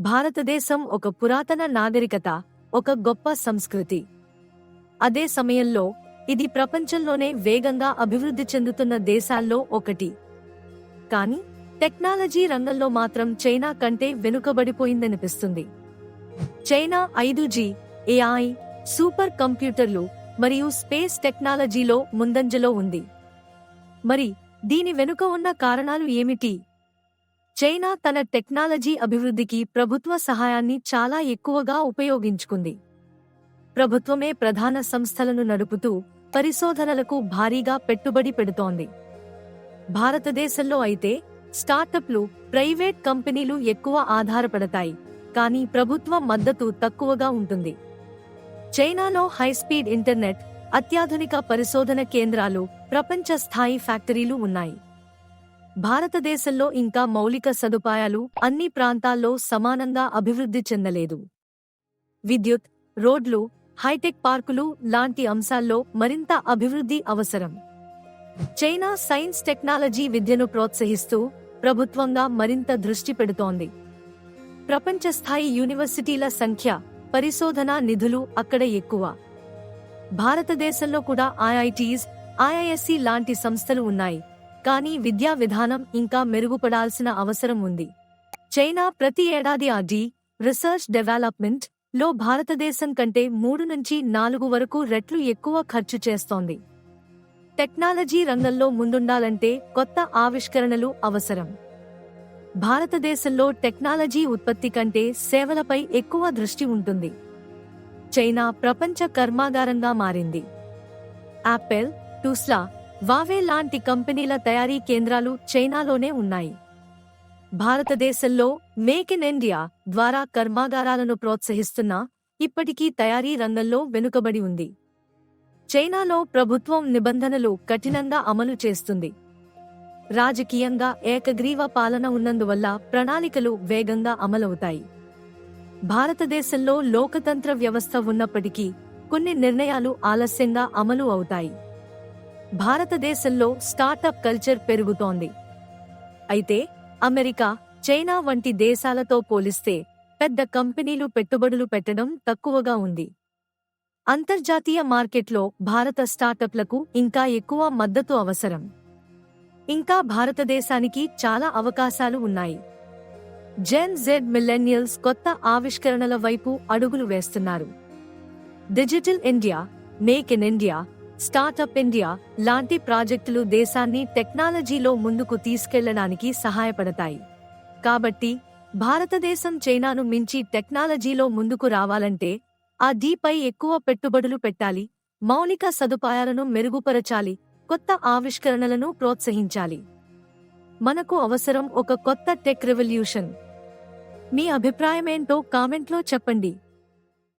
భారతదేశం ఒక పురాతన నాగరికత ఒక గొప్ప సంస్కృతి. అదే సమయంలో ఇది ప్రపంచంలోనే వేగంగా అభివృద్ధి చెందుతున్న దేశాల్లో ఒకటి. కానీ టెక్నాలజీ రంగంలో మాత్రం చైనా కంటే వెనుకబడిపోయిందనిపిస్తుంది. చైనా ఐదు జీ ఏఐ సూపర్ కంప్యూటర్లు మరియు స్పేస్ టెక్నాలజీలో ముందంజలో ఉంది. మరి దీని వెనుక ఉన్న కారణాలు ఏమిటి? చైనా తన టెక్నాలజీ అభివృద్ధికి ప్రభుత్వ సహాయాన్ని చాలా ఎక్కువగా ఉపయోగించుకుంది. ప్రభుత్వమే ప్రధాన సంస్థలను నడుపుతూ పరిశోధనలకు భారీగా పెట్టుబడి పెడుతోంది. భారతదేశంలో అయితే స్టార్టప్లు ప్రైవేట్ కంపెనీలు ఎక్కువ ఆధారపడతాయి కానీ ప్రభుత్వ మద్దతు తక్కువగా ఉంటుంది. చైనాలో హైస్పీడ్ ఇంటర్నెట్ అత్యాధునిక పరిశోధన కేంద్రాలు ప్రపంచ స్థాయి ఫ్యాక్టరీలు ఉన్నాయి. భారతదేశంలో ఇంకా మౌలిక సదుపాయాలు అన్ని ప్రాంతాల్లో సమానంగా అభివృద్ధి చెందలేదు. విద్యుత్ రోడ్లు హైటెక్ పార్కులు లాంటి అంశాల్లో మరింత అభివృద్ధి అవసరం. చైనా సైన్స్ టెక్నాలజీ విద్యను ప్రోత్సహిస్తూ ప్రభుత్వంగా మరింత దృష్టి పెడుతోంది. ప్రపంచ స్థాయి యూనివర్సిటీల సంఖ్య పరిశోధనా నిధులు అక్కడ ఎక్కువ. భారతదేశంలో కూడా ఐఐటీస్ ఐఐఎస్సి లాంటి సంస్థలు ఉన్నాయి. కానీ విద్యా విధానం ఇంకా మెరుగుపడాల్సిన అవసరం ఉంది. చైనా ప్రతి ఏడాది ఆర్డీ రీసెర్చ్ డెవలప్మెంట్లో భారతదేశం కంటే మూడు నుంచి నాలుగు వరకు రెట్లు ఎక్కువ ఖర్చు చేస్తోంది. టెక్నాలజీ రంగంలో ముందుండాలంటే కొత్త ఆవిష్కరణలు అవసరం. భారతదేశంలో టెక్నాలజీ ఉత్పత్తి కంటే సేవలపై ఎక్కువ దృష్టి ఉంటుంది. చైనా ప్రపంచ కర్మాగారంగా మారింది. యాపిల్ టూస్లా వావే లాంటి కంపెనీల తయారీ కేంద్రాలు చైనాలోనే ఉన్నాయి. భారతదేశంలో మేక్ ఇన్ ఇండియా ద్వారా కర్మాగారాలను ప్రోత్సహిస్తున్నా ఇప్పటికీ తయారీ రంగంలో వెనుకబడి ఉంది. చైనాలో ప్రభుత్వం నిబంధనలు కఠినంగా అమలు చేస్తుంది. రాజకీయంగా ఏకగ్రీవ పాలన ఉన్నందువల్ల ప్రణాళికలు వేగంగా అమలవుతాయి. భారతదేశంలో లోకతంత్ర వ్యవస్థ ఉన్నప్పటికీ కొన్ని నిర్ణయాలు ఆలస్యంగా అమలు అవుతాయి. భారతదేశంలో స్టార్టప్ కల్చర్ పెరుగుతోంది. అయితే అమెరికా చైనా వంటి దేశాలతో పోలిస్తే పెద్ద కంపెనీలు పెట్టుబడులు పెట్టడం తక్కువగా ఉంది. అంతర్జాతీయ మార్కెట్లో భారత స్టార్టప్లకు ఇంకా ఎక్కువ మద్దతు అవసరం. ఇంకా భారతదేశానికి చాలా అవకాశాలు ఉన్నాయి. జెన్ జెడ్ మిల్లెనియల్స్ కొత్త ఆవిష్కరణల వైపు అడుగులు వేస్తున్నారు. Digital India make in India startup India లాంటి ప్రాజెక్టులు దేశాన్ని టెక్నాలజీలో ముందుకు తీసుకెళ్ళడానికి సహాయపడతాయి. కాబట్టి భారతదేశం చైనాను మించి టెక్నాలజీలో ముందుకు రావాలంటే ఆ డీపై ఎక్కువ పెట్టుబడులు పెట్టాలి మౌలిక సదుపాయాలను మెరుగుపరచాలి కొత్త ఆవిష్కరణలను ప్రోత్సహించాలి. మనకు అవసరం ఒక కొత్త టెక్ రెవల్యూషన్. మీ అభిప్రాయమేంటో కామెంట్లో చెప్పండి.